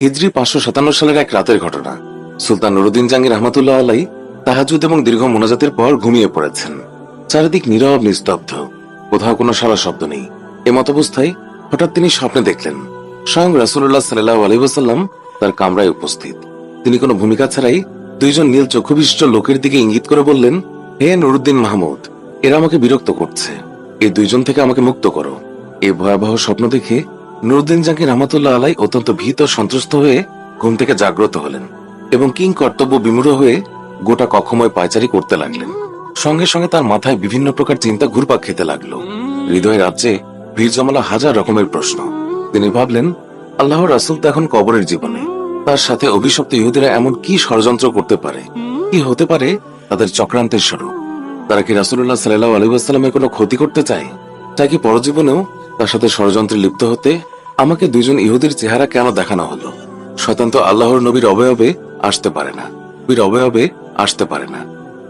হিজরি পাঁচশো সাতান্ন সালের এক রাতের ঘটনা। সুলতান নুরুদ্দিন জাঙ্গির রহমাতুল্লাহ আলাই তাহাজুদ এবং দীর্ঘ মোনাজাতের পর ঘুমিয়ে পড়েছেন। চারিদিক নীরব, নিস্তব্ধ। কোথাও কোনো সারা শব্দ নেই। এ মতাবস্থায় হঠাৎ তিনি স্বপ্নে দেখলেন, স্বয়ং রাসুল্লাহ সাল্লাহ আলহিবাসাল্লাম তার কামরায় উপস্থিত। তিনি কোনো ভূমিকা ছাড়াই দুইজন নীল চক্ষুবিশিষ্ট লোকের দিকে ইঙ্গিত করে বললেন, হে নুরুদ্দিন মাহমুদ, এরা আমাকে বিরক্ত করছে। এই দুইজন থেকে আমাকে মুক্ত করো। এই ভয়াবহ স্বপ্ন দেখে নুরুদ্দিন জাকির রহমাতুল্লাহ আলাই অত্যন্ত ভীত সন্ত্রস্ত হয়ে ঘুম থেকে জাগ্রত হলেন এবং কিং কর্তব্য বিমূঢ় হয়ে গোটা কক্ষময় পায়চারি করতে লাগলেন। সঙ্গে সঙ্গে তার মাথায় বিভিন্ন প্রকার চিন্তা ঘুরপাক খেতে লাগল। হৃদয় রাজ্যে ভিড় জমালো হাজার রকমের প্রশ্ন। তিনি ভাবলেন, আল্লাহ রাসুল তো এখন কবরের জীবনে। তার সাথে অভিশপ্ত ইহুদিরা এমন কি ষড়যন্ত্র করতে পারে? কি হতে পারে? তাদের চক্রান্তের স্বরূপ। তারা কি রাসুল্লাহ সাল্লাহ আলহিবাস্লামের কোনো ক্ষতি করতে চায়? তাই কি পরজীবনেও তার সাথে ষড়যন্ত্রে লিপ্ত হতে আমাকে দুইজন ইহুদির চেহারা কেন দেখানো হলো? শতান্ত আল্লাহর নবীর অবয়বে আসতে পারে না। নবীর অবয়বে আসতে পারে না।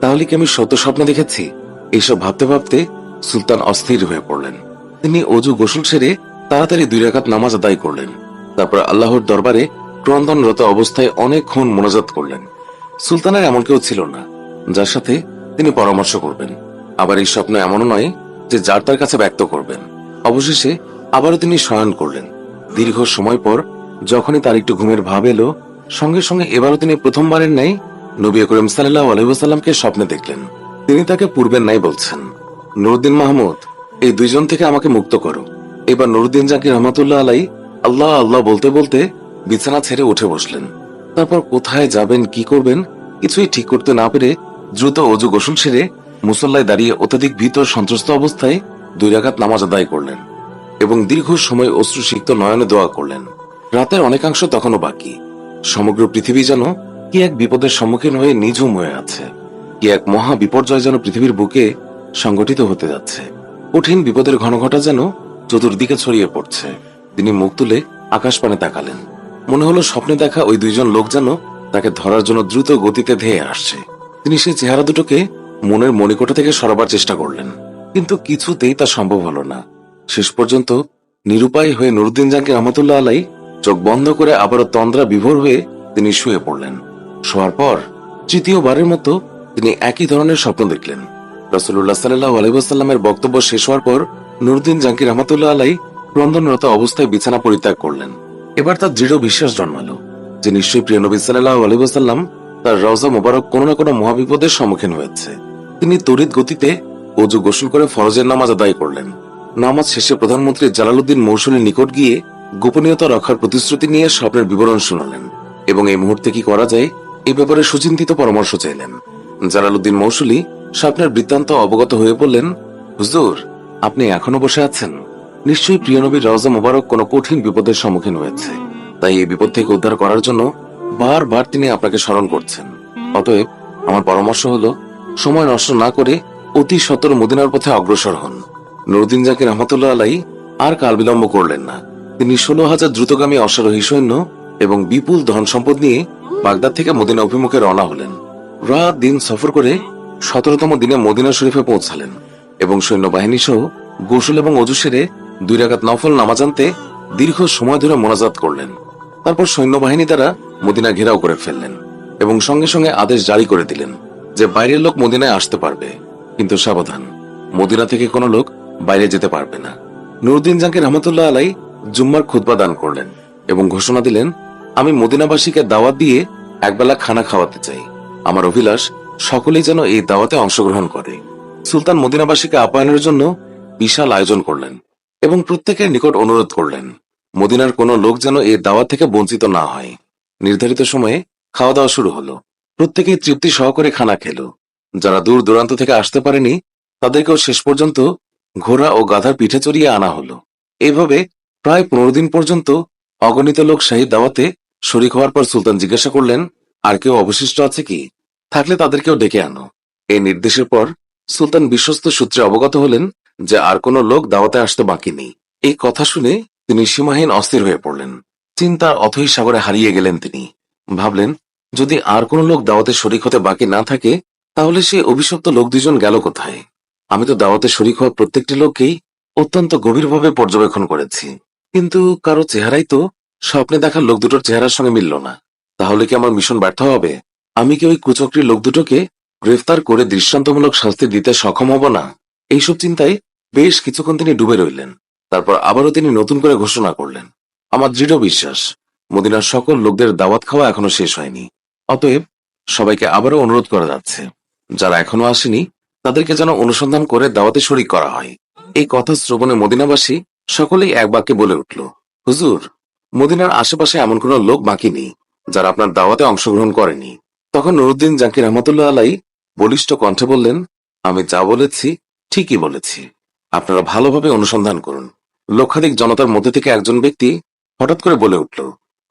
তাহলে কি আমি সত্য স্বপ্ন দেখেছি? এইসব ভাবতে ভাবতে সুলতান অস্থির হয়ে পড়লেন। তিনি অজু গোসল সেরে তাড়াতাড়ি দুই রাকাত নামাজ আদায় করলেন। তারপর আল্লাহর দরবারে ক্রন্দনরত অবস্থায় অনেকক্ষণ মোনাজাত করলেন। সুলতানের এমন কেউ ছিল না, যার সাথে তিনি পরামর্শ করবেন। আবার এই স্বপ্ন এমনও নয় যে যার তার কাছে ব্যক্ত করবেন। অবশেষে আবারও তিনি শয়ন করলেন। দীর্ঘ সময় পর যখনই তার একটু ঘুমের ভাব এলো, সঙ্গে সঙ্গে এবারও তিনি প্রথমবারের ন্যায় নবী করিম সাল্লাহ আলহিবাসাল্লামকে স্বপ্নে দেখলেন। তিনি তাকে পূর্বের ন্যায় বলছেন, নুরুদ্দিন মাহমুদ, এই দুইজন থেকে আমাকে মুক্ত করো। এবার নুরুদ্দিন জাকির রহমতুল্লাহ আলাই আল্লাহ আল্লাহ বলতে বলতে বিছানা ছেড়ে উঠে বসলেন। তারপর কোথায় যাবেন, কি করবেন, কিছুই ঠিক করতে না পেরে দ্রুত অজু গোসল সেরে মুসল্লায় দাঁড়িয়ে অত্যাধিক ভীত সন্ত্রস্ত অবস্থায় দুই রাকাত নামাজ আদায় করলেন এবং দীর্ঘ সময় অশ্রুসিক্ত নয়নে দোয়া করলেন। রাতের অনেকাংশ তখনও বাকি। সমগ্র পৃথিবী যেন কি এক বিপদের সম্মুখীন হয়ে নিঝুম হয়ে আছে, কি এক মহা বিপর্যয় যেন পৃথিবীর বুকে সংগঠিত হতে যাচ্ছে। কঠিন বিপদের ঘনঘটা যেন চতুর্দিকে ছড়িয়ে পড়ছে। তিনি মুখ তুলে আকাশ পানে তাকালেন। মনে হলো স্বপ্নে দেখা ওই দুইজন লোক যেন তাকে ধরার জন্য দ্রুত গতিতে ধেয়ে আসছে। তিনি সেই চেহারা দুটোকে মনের মণিকোঠা থেকে সরাবার চেষ্টা করলেন। কিন্তু কিছুতেই তা সম্ভব হলো না। শেষ পর্যন্ত নিরুপায় হয়ে নুরুদ্দিন জাকির রহমতুল্লাহ আলাই চোখ বন্ধ করে আবারও তন্দ্রা বিভোর হয়ে তিনি শুয়ে পড়লেন। শোয়ার পর তৃতীয়বারের মতো তিনি একই ধরনের স্বপ্ন দেখলেন। রসুল্লাহ সাল্লাহ আলহিবাস্লামের বক্তব্য শেষ হওয়ার পর নুরুদ্দিন জাকির রহমতুল্লাহ আলাই ক্রন্দনরত অবস্থায় বিছানা পরিত্যাগ করলেন। এবার তার দৃঢ় বিশ্বাস জন্মালো যে নিশ্চয়ই প্রিয় নবী সাল্লাহ আলহিবাস্লাম তার রওজা মোবারক কোনো না কোনো মহাবিপদের সম্মুখীন হয়েছে। তিনি তড়িৎ গতিতে অজু গোসল করে ফরজের নামাজ আদায় করলেন। নামাজ শেষে প্রধানমন্ত্রী জালালউদ্দিন মৌসুমীর নিকট গিয়ে গোপনীয়তা রক্ষার প্রতিশ্রুতি নিয়ে স্বপ্নের বিবরণ শুনালেন এবং এই মুহূর্তে কি করা যায় এই ব্যাপারে সুচিন্তিত পরামর্শ চাইলেন। জালালউদ্দিন মৌসুলি স্বপ্নের বৃত্তান্ত অবগত হয়ে বললেন, হুজুর, আপনি এখনও বসে আছেন? নিশ্চয়ই প্রিয় নবীর রওজা মোবারক কোনো কঠিন বিপদের সম্মুখীন হয়েছে। তাই এই বিপদ থেকে উদ্ধার করার জন্য বারবার তিনি আপনাকে স্মরণ করছেন। অতএব আমার পরামর্শ হলো, সময় নষ্ট না করে অতি সতর মদিনার পথে অগ্রসর হন। নুরুদ্দিন জাকির রহমতুল্লাহ আলাই আর কাল বিলম্ব করলেন না। তিনি ষোলো হাজার দ্রুতগামী অশ্বারোহী সৈন্য এবং বিপুল ধন সম্পদ নিয়ে বাগদাদ থেকে মদিনা অভিমুখে রওনা হলেন। রাত দিন সফর করে সতেরোতম দিনে মদিনা শরীফে পৌঁছালেন এবং সৈন্যবাহিনী সহ গোসল এবং অজু সেরে দুই রাকাত নফল নামাজ আনতে দীর্ঘ সময় ধরে মোনাজাত করলেন। তারপর সৈন্যবাহিনী দ্বারা মদিনা ঘেরাও করে ফেললেন এবং সঙ্গে সঙ্গে আদেশ জারি করে দিলেন যে বাইরের লোক মদিনায় আসতে পারবে। কিন্তু সাবধান। মদিনা থেকে কোনো লোক বাইরে যেতে পারবে না। নুরুদ্দিন জাকির রহমতুল্লাহ আলাই জুম্মার খুতবা দান করলেন এবং ঘোষণা দিলেন, আমি মদিনাবাসীকে দাওয়াত দিয়ে একবেলা খানা খাওয়াতে চাই। আমার অভিলাষ, সকলেই যেন এই দাওয়াতে অংশগ্রহণ করে। সুলতান মদিনাবাসীকে আপ্যায়নের জন্য বিশাল আয়োজন করলেন এবং প্রত্যেকের নিকট অনুরোধ করলেন, মদিনার কোনো লোক যেন এই দাওয়াত থেকে বঞ্চিত না হয়। নির্ধারিত সময়ে খাওয়া দাওয়া শুরু হলো। প্রত্যেকেই তৃপ্তি সহকারে খানা খেলো। যারা দূর দূরান্ত থেকে আসতে পারেনি, তাদেরকেও শেষ পর্যন্ত ঘোড়া ও গাধার পিঠে চড়িয়ে আনা হলো। এইভাবে প্রায় পনেরো দিন পর্যন্ত অগণিত লোক শাহী দাওয়াতে শরিক হওয়ার পর সুলতান জিজ্ঞাসা করলেন, আর কেউ অবশিষ্ট আছে কি? থাকলে তাদেরকেও ডেকে আনো। এই নির্দেশের পর সুলতান বিশ্বস্ত সূত্রে অবগত হলেন যে আর কোনো লোক দাওয়াতে আসতে বাকি নেই। এই কথা শুনে তিনি সীমাহীন অস্থির হয়ে পড়লেন। চিন্তার অথই সাগরে হারিয়ে গেলেন তিনি। ভাবলেন, যদি আর কোনো লোক দাওয়াতে শরিক হতে বাকি না থাকে তাহলে সে অভিশপ্ত লোক দুজন গেল কোথায়? আমি তো দাওয়াতে শরিক হওয়া প্রত্যেকটি লোককেই অত্যন্ত গভীরভাবে পর্যবেক্ষণ করেছি। কিন্তু কারও চেহারাই তো স্বপ্নে দেখা লোক দুটোর চেহারার সঙ্গে মিলল না। তাহলে কি আমার মিশন ব্যর্থ হবে? আমি কি ওই কুচক্রী লোক দুটোকে গ্রেফতার করে দৃষ্টান্তমূলক শাস্তি দিতে সক্ষম হব না? এইসব চিন্তায় বেশ কিছুক্ষণ তিনি ডুবে রইলেন। তারপর আবারও তিনি নতুন করে ঘোষণা করলেন। আমার দৃঢ় বিশ্বাস, মদিনার সকল লোকদের দাওয়াত খাওয়া এখনও শেষ হয়নি। অতএব সবাইকে আবারও অনুরোধ করা যাচ্ছে। যারা এখনও আসেনি, তাদেরকে যেন অনুসন্ধান করে দাওয়াতে শরিক করা হয়। এই কথা শ্রবণে মদিনাবাসী সকলেই এক বাক্যে বলে উঠল, হুজুর, মদিনার আশেপাশে এমন কোনো লোক বাকি নেই, যারা আপনার দাওয়াতে অংশগ্রহণ করেনি। তখন নুরুদ্দিন জাকির রহমতুল্লাহ আলাই বলিষ্ঠ কণ্ঠে বললেন, আমি যা বলেছি, ঠিকই বলেছি। আপনারা ভালোভাবে অনুসন্ধান করুন। লক্ষাধিক জনতার মধ্যে থেকে একজন ব্যক্তি হঠাৎ করে বলে উঠল,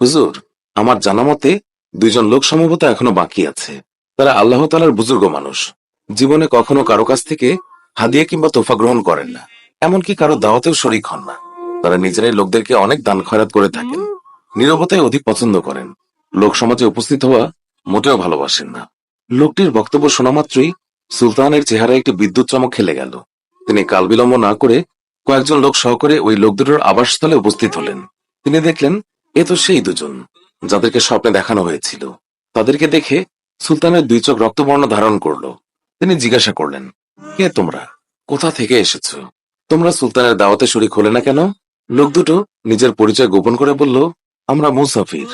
হুজুর, আমার জানা মতে দুইজন লোক সম্ভবত এখনও বাকি আছে। তারা আল্লাহ তালার বুজুর্গ মানুষ। জীবনে কখনো কারও কাছ থেকে হাদিয়া কিংবা তোফা গ্রহণ করেন না। এমনকি কারও দাওয়াতেও শরিক হন না। তারা নিজেরাই লোকদেরকে অনেক দান খয়রাত করে থাকেন, নীরবতায় অধিক পছন্দ করেন। লোক সমাজে উপস্থিত হওয়া মোটেও ভালোবাসেন না। লোকটির বক্তব্য শোনা মাত্রই সুলতানের চেহারায় একটি বিদ্যুৎ চমক খেলে গেল। তিনি কাল বিলম্ব না করে কয়েকজন লোক সহকারে ওই লোক দুটোর আবাসস্থলে উপস্থিত হলেন। তিনি দেখলেন, এ তো সেই দুজন, যাদেরকে স্বপ্নে দেখানো হয়েছিল। তাদেরকে দেখে সুলতানের দুই চোখ রক্তবর্ণ ধারণ করল। তিনি জিজ্ঞাসা করলেন, কে তোমরা? কোথা থেকে এসেছ? তোমরা সুলতানের দাওয়াতে শরিক হলে না কেন? লোক দুটো নিজের পরিচয় গোপন করে বলল, আমরা মুসাফির।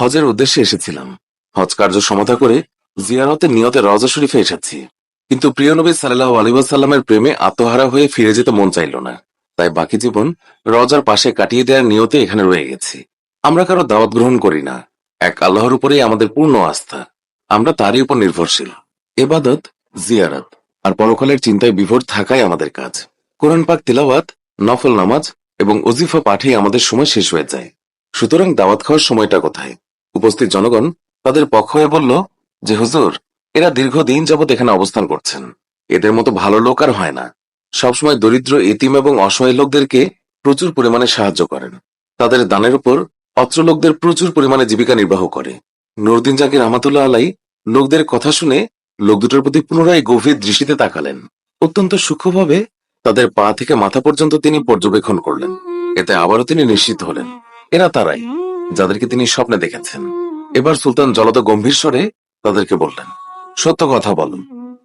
হজের উদ্দেশ্যে এসেছিলাম। হজ কার্য সমাধা করে জিয়ারতের নিয়তে রজা শরীফে এসেছি। কিন্তু প্রিয় নবী সাল্লাহ আলিবাসাল্লামের প্রেমে আত্মহারা হয়ে ফিরে যেতে মন চাইল না। তাই বাকি জীবন রজার পাশে কাটিয়ে দেওয়ার নিয়তে এখানে রয়ে গেছি। আমরা কারও দাওয়াত গ্রহণ করি না। এক আল্লাহর উপরেই আমাদের পূর্ণ আস্থা। আমরা তারই উপর নির্ভরশীল। এবাদত, জিয়ারত। আর পরকালের চিন্তায় বিভোর থাকাই আমাদের কাজ। কোরআন পাক তিলাওয়াত, নফল নামাজ এবং ওজিফা পাঠেই আমাদের সময় শেষ হয়ে যায়। সুতরাং দাওয়াত খাওয়ার সময়টা কোথায়? উপস্থিত জনগণ তাদের পক্ষ হয়ে বলল যে, হুজুর, এরা দীর্ঘদিন যাবৎ এখানে অবস্থান করছেন। এদের মতো ভালো লোক আর হয় না। সবসময় দরিদ্র, এতিম এবং অসহায় লোকদেরকে প্রচুর পরিমাণে সাহায্য করেন। তাদের দানের উপর অত্র লোকদের প্রচুর পরিমাণে জীবিকা নির্বাহ করে। নুরদিন জাকির রহমাতুল্লাহ আলাই লোকদের কথা শুনে লোক দুটোর প্রতি পুনরায় গভীর দৃষ্টিতে তাকালেন। অত্যন্ত সূক্ষ্মভাবে তাদের পা থেকে মাথা পর্যন্ত তিনি পর্যবেক্ষণ করলেন। এতে আবারও তিনি নিশ্চিত হলেন। এরা তারাই যাদেরকে তিনি স্বপ্নে দেখেছেন। এবার সুলতান জলদ গম্ভীর স্বরে তাদেরকে বললেন, সত্য কথা বলো।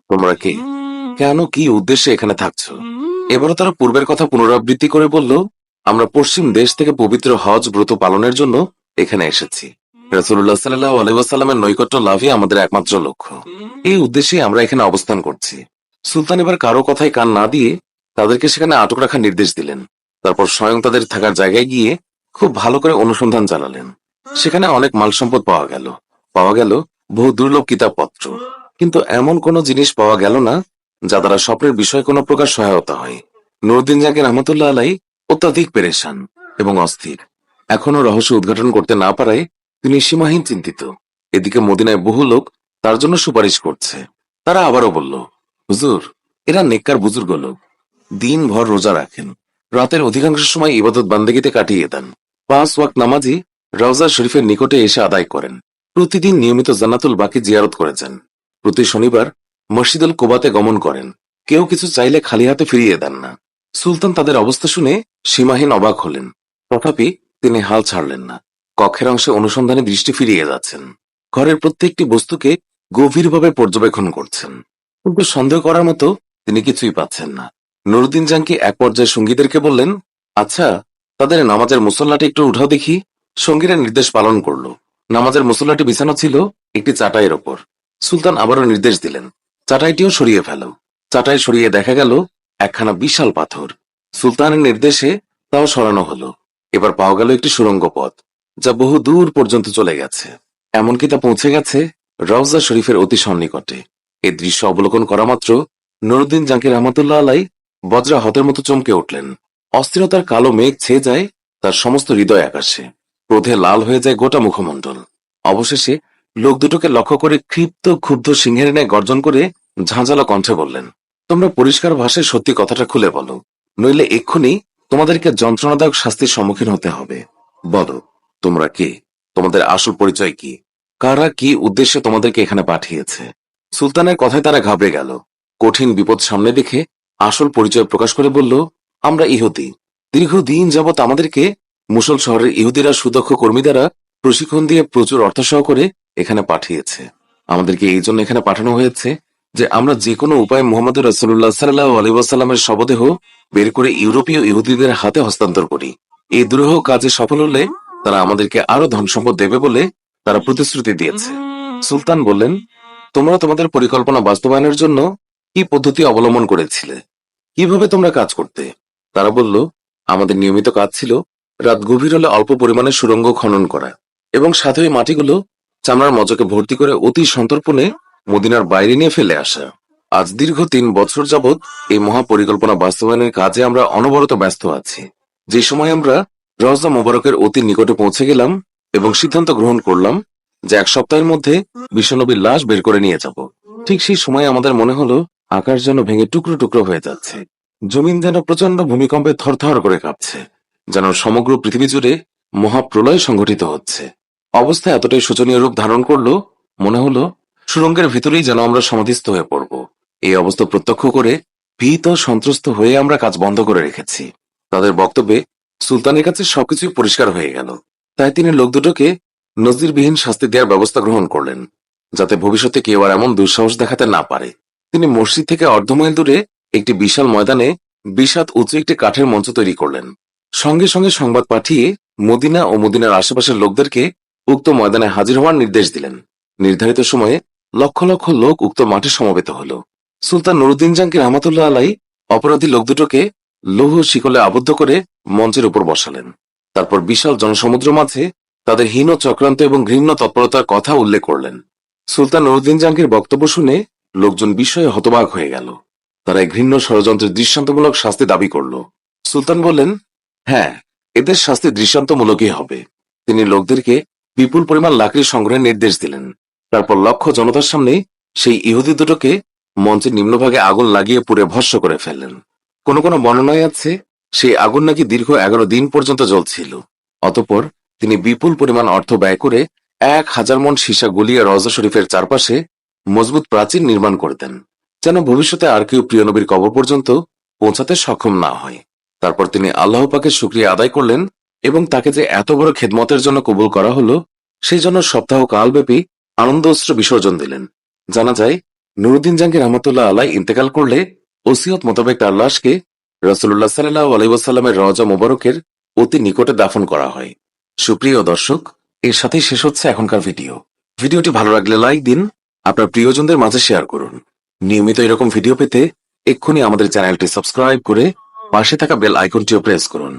তোমরা কে? কেন কি উদ্দেশ্যে এখানে থাকছো? এবারও তারা পূর্বের কথা পুনরাবৃত্তি করে বলল, আমরা পশ্চিম দেশ থেকে পবিত্র হজ ব্রত পালনের জন্য এখানে এসেছি। রাসুল্লাহ সাল্লাহ আলহামের নৈকট্য লাভই আমাদের একমাত্র লক্ষ্য। এই উদ্দেশ্যে আমরা এখানে অবস্থান করছি। সুলতান এবার কারও কথায় কান না দিয়ে তাদেরকে সেখানে আটক রাখার নির্দেশ দিলেন। তারপর স্বয়ং তাদের থাকার জায়গায় গিয়ে খুব ভালো করে অনুসন্ধান চালালেন সেখানে অনেক মাল সম্পদ পাওয়া গেল। পাওয়া গেল বহু দুর্লভ কিতাবপত্র। কিন্তু এমন কোনো জিনিস পাওয়া গেল না, যা দ্বারা স্বপ্নের বিষয়ে কোনো প্রকার সহায়তা হয়। নুরুদ্দিন জাকির রহমতুল্লাহ আলাই অত্যাধিক পেরেশান এবং অস্থির। এখনও রহস্য উদ্ঘাটন করতে না পারায় তিনি সীমাহীন চিন্তিত। এদিকে মদিনায় বহু লোক তার জন্য সুপারিশ করছে। তারা আবারও বলল, হুজুর, এরা নেককার বুজুর্গ লোক। দিনভর রোজা রাখেন। রাতের অধিকাংশ সময় ইবাদত বান্দেগিতে কাটিয়ে দেন। পাঁচ ওয়াক নামাজি রওজা শরীফের নিকটে এসে আদায় করেন। প্রতিদিন নিয়মিত জান্নাতুল বাকি জিয়ারত করেছেন প্রতি শনিবার মসজিদুল কোবাতে গমন করেন। কেউ কিছু চাইলে খালি হাতে ফিরিয়ে দেন না। সুলতান তাদের অবস্থা শুনে সীমাহীন অবাক হলেন। তথাপি তিনি হাল ছাড়লেন না। কক্ষের অংশে অনুসন্ধানে দৃষ্টি ফিরিয়ে যাচ্ছেন। ঘরের প্রত্যেকটি বস্তুকে গভীরভাবে পর্যবেক্ষণ করছেন। কিন্তু সন্দেহ করার মতো তিনি কিছুই পাচ্ছেন না। নুরুদ্দিন জাঙ্কি এক পর্যায়ে সঙ্গীদেরকে বললেন আচ্ছা তাদের নামাজের মুসল্লাটি একটু উঠাও দেখি। সঙ্গীরা নির্দেশ পালন করল। নামাজের মুসল্লাটি বিছানো ছিল একটি চাটাইয়ের ওপর। সুলতান আবারও নির্দেশ দিলেন, চাটাইটিও সরিয়ে ফেলো। চাটাই সরিয়ে দেখা গেল একখানা বিশাল পাথর। সুলতানের নির্দেশে তাও সরানো হলো। এবার পাওয়া গেল একটি সুরঙ্গ পথ। যা বহু দূর পর্যন্ত চলে গেছে। এমনকি তা পৌঁছে গেছে রওজা শরীফের অতি সন্নিকটে। এই দৃশ্য অবলোকন করা মাত্র নুরুদ্দিন জাকির রহমতুল্লাহ আলাই বজ্রা হতের মতো চমকে উঠলেন। অস্থিরতার কালো মেঘ ছেয়ে যায় তার সমস্ত হৃদয় আকাশে। ক্রোধে লাল হয়ে যায় গোটা মুখমণ্ডল। অবশেষে লোক দুটোকে লক্ষ্য করে ক্ষিপ্ত, ক্ষুব্ধ সিংহের ন্যায় গর্জন করে ঝাঁঝালো কণ্ঠে বললেন, তোমরা পরিষ্কার ভাষায় সত্যি কথাটা খুলে বলো, নইলে এক্ষুনি তোমাদেরকে যন্ত্রণাদায়ক শাস্তির সম্মুখীন হতে হবে। বলো তোমরা কে? তোমাদের আসল পরিচয় কি? কারা কি উদ্দেশ্যে তোমাদেরকে এখানে পাঠিয়েছে? সুলতানের কথায় তারা ঘাবড়ে গেল। কঠিন বিপদ সামনে দেখে আসল পরিচয় প্রকাশ করে বলল, আমরা ইহতি দীর্ঘদিন যাবৎ আমাদেরকে মুসল শহরের ইহুদিরা, সুদক্ষ কর্মী দ্বারা প্রশিক্ষণ দিয়ে প্রচুর অর্থ সহ করে এখানে পাঠিয়েছে। আমাদেরকে এই জন্য এখানে পাঠানো হয়েছে যে আমরা যে কোনো উপায়ে মোহাম্মদ রসুল্লাহ সাল্লাহ আলী ওয়াসাল্লামের শবদেহ বের করে ইউরোপীয় ইহুদিদের হাতে হস্তান্তর করি। এই দুরূহ কাজে সফল হলে তারা আমাদেরকে আরও ধন সম্পদ দেবে বলে তারা প্রতিশ্রুতি দিয়েছে। সুলতান বললেন, তোমরা তোমাদের পরিকল্পনা বাস্তবায়নের জন্য কি পদ্ধতি অবলম্বন করেছিলে? কীভাবে তোমরা কাজ করতে? তারা বলল, আমাদের নিয়মিত কাজ ছিল রাত গভীর হলে অল্প পরিমাণে সুড়ঙ্গ খনন করা এবং সাথে ওই মাটিগুলো চামড়ার মজকে ভর্তি করে অতি সন্তর্পণে মদিনার বাইরে নিয়ে ফেলে আসা। আজ দীর্ঘ তিন বছর যাবৎ এই মহাপরিকল্পনা বাস্তবায়নের কাজে আমরা অনবরত ব্যস্ত আছি। যে সময় আমরা রওজা মোবারকের অতি নিকটে পৌঁছে গেলাম এবং সিদ্ধান্ত গ্রহণ করলাম যে এক সপ্তাহের মধ্যে বিশ্বনবীর লাশ বের করে নিয়ে যাব। ঠিক সেই সময় আমাদের মনে হলো, আকাশ যেন ভেঙে টুকরো টুকরো হয়ে যাচ্ছে। জমিন যেন প্রচণ্ড ভূমিকম্পে থরথর করে কাঁপছে, যেন সমগ্র পৃথিবী জুড়ে মহাপ্রলয় সংঘটিত হচ্ছে। অবস্থা এতটাই শোচনীয় রূপ ধারণ করল, মনে হলো, সুরঙ্গের ভিতরেই যেন আমরা সমাধিস্থ হয়ে পড়ব। এই অবস্থা প্রত্যক্ষ করে ভীত সন্ত্রস্ত হয়ে আমরা কাজ বন্ধ করে রেখেছি। তাদের বক্তব্যে সুলতানের কাছে সবকিছুই পরিষ্কার হয়ে গেল। তাই তিনি লোক দুটোকে নজিরবিহীন শাস্তি দেওয়ার ব্যবস্থা গ্রহণ করলেন, যাতে ভবিষ্যতে কেউ আর এমন দুঃসাহস দেখাতে না পারে। তিনি মসজিদ থেকে অর্ধমাইল দূরে একটি বিশাল ময়দানে বিষাদ উঁচু একটি কাঠের মঞ্চ তৈরি করলেন। সঙ্গে সঙ্গে সংবাদ পাঠিয়ে মদিনা ও মদিনার আশেপাশের লোকদেরকে উক্ত ময়দানে হাজির হওয়ার নির্দেশ দিলেন। নির্ধারিত সময়ে লক্ষ লক্ষ লোক উক্ত মাঠে সমবেত হল। সুলতান নুরুদ্দিন জাঙ্গির রহমাতুল্লাহ আলাই অপরাধী লোক দুটোকে লৌহ শিকলে আবদ্ধ করে মঞ্চের উপর বসালেন। তারপর বিশাল জনসমুদ্র মাঝে তাদের হীন চক্রান্ত এবং ঘৃণ্য তৎপরতার কথা উল্লেখ করলেন। সুলতান নুরুদ্দিন জাঙ্গির বক্তব্য শুনে লোকজন বিস্ময়ে হতবাক হয়ে গেল। তারা ঘৃণ্য ষড়যন্ত্রের দৃষ্টান্তমূলক শাস্তি দাবি করল। সুলতান বললেন হ্যাঁ এদের শাস্তি দৃষ্টান্তমূলকই হবে। তিনি লোকদেরকে বিপুল পরিমাণ লাকড়ি সংগ্রহের নির্দেশ দিলেন। তারপর লক্ষ জনতার সামনে সেই ইহুদি দুটোকে মঞ্চের নিম্নভাগে আগুন লাগিয়ে পুড়ে ভস্য করে ফেললেন। কোন কোনো বর্ণনায় আছে? সেই আগুন নাকি দীর্ঘ এগারো দিন পর্যন্ত জ্বলছিল। অতঃপর তিনি বিপুল পরিমাণ অর্থ ব্যয় করে এক হাজার মন সীসা গুলিয়ে রজা শরীফের চারপাশে মজবুত প্রাচীর নির্মাণ করে দেন, যেন ভবিষ্যতে আর কেউ প্রিয় নবীর কবর পর্যন্ত পৌঁছাতে সক্ষম না হয়। তারপর তিনি আল্লাহ পাকে শুক্রিয়া আদায় করলেন এবং তাকে যে এত বড় খেদমতের জন্য কবুল করা হলো, সেই জন্য সপ্তাহ কালব্যাপী আনন্দ অস্ত্র বিসর্জন দিলেন। জানা যায়, নুরুদ্দিন জাহাঙ্গীর রহমতুল্লাহ আলাই ইন্তেকাল করলে ওসিয়ত মোতাবেক তার লাশকে রসুল্লাহ সাল্লাহ আলাইসাল্লামের রজা মোবারকের অতি নিকটে দাফন করা হয়। সুপ্রিয় দর্শক, এর সাথেই শেষ হচ্ছে এখনকার ভিডিও। ভিডিওটি ভালো লাগলে লাইক দিন, আপনার প্রিয়জনদের মাঝে শেয়ার করুন। নিয়মিত এরকম ভিডিও পেতে এক্ষুনি আমাদের চ্যানেলটি সাবস্ক্রাইব করে পাশে থাকা বেল আইকনটিও প্রেস করুন।